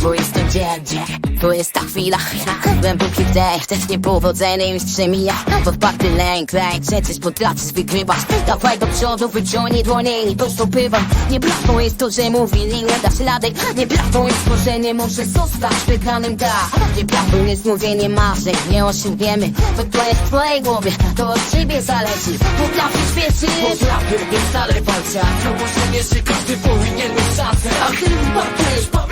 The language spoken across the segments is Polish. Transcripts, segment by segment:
gdzie, gdzie To jest ta chwila, głęboki wdech. Też niepowodzenie już przemija Podparty lęk, lęk, przecież potrafisz wygrywać Dawaj do przodu, wyciągnij dłonie i postąpywam Nieprawdą jest to, że mówili nie da ślady Nieprawdą jest to, że nie może zostać wygranym da. Nieprawdą jest mówienie marzeń, nie osiągniemy To to jest w twojej głowie, to od ciebie zależy. Potrafisz wierzyć. Potrafię, nie wcale walczę To może nie, że każdy powinien mieć szansę. A ty partners,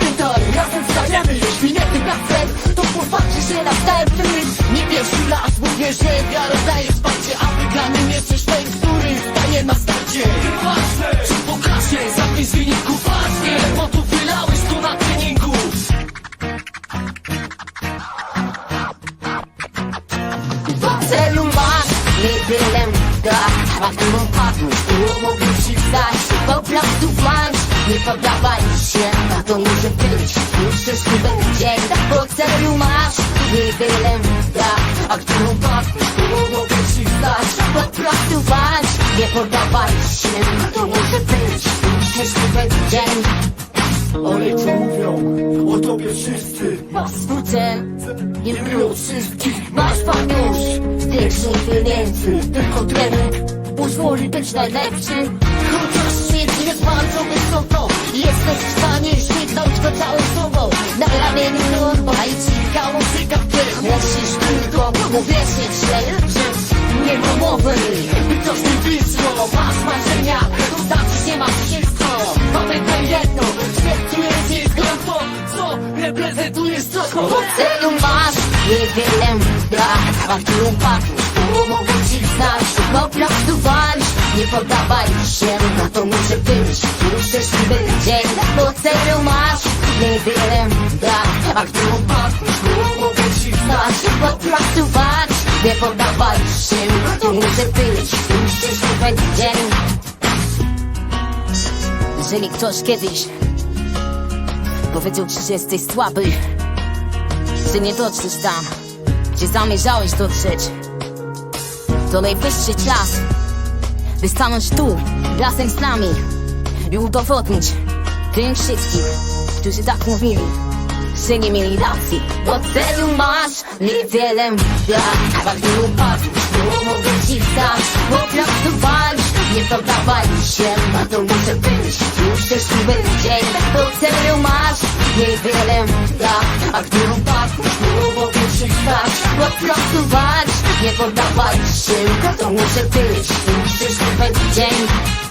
daje wsparcie A wygranym jesteś ten, który staje na starcie. Ważne, czy pokażę, zapis wyników ważnie Bo tu wylałeś to na treningu. W celu masz niewiele tak A którą padł, którą mogę wstać. Po prostu walcz, nie poddawaj się A to może być już nie poddawaj się. To może być szczęśliwy dzień Oni tu mówią o tobie wszyscy? Masz skrócę, nie było wszystkich. Masz pan już większych pieniędzy Tylko trening pozwoli być najlepszym Chociaż świat jest bardzo wysoko Jesteś w stanie śmignąć to całą sobą. Na ramieniu norma i cika muzyka Musisz tylko. Uwierzyć się, że nie ma mowy wyszło, masz marzenia To znaczy, że masz wszystko. Pamiętaj jedno, Tu jest to, co reprezentujesz co po celu masz niewiele brak A którą padł, którą mogę ci znać Po prostu walcz, nie poddawaj się Na to może być. Już szczęśliwy dzień Po celu masz niewiele brak A którą padł, którą mogę ci znać Po prostu walcz, nie poddawaj się to może być szczęśliwy dzień. Jeżeli ktoś kiedyś Powiedział ci, że jesteś słaby Że nie dotrzesz tam Gdzie zamierzałeś dotrzeć To najwyższy czas By stanąć tu Razem z nami I udowodnić Tym wszystkim Którzy tak mówili Że nie mieli racji Bo celu masz Niewiele brak A gdy upadł To mogę ci bez dzień Bo celu masz niewiele da. A gdy upadniesz, to głowy przychwać Odprostować, nie poddawać się To muszę być, musisz to dzień.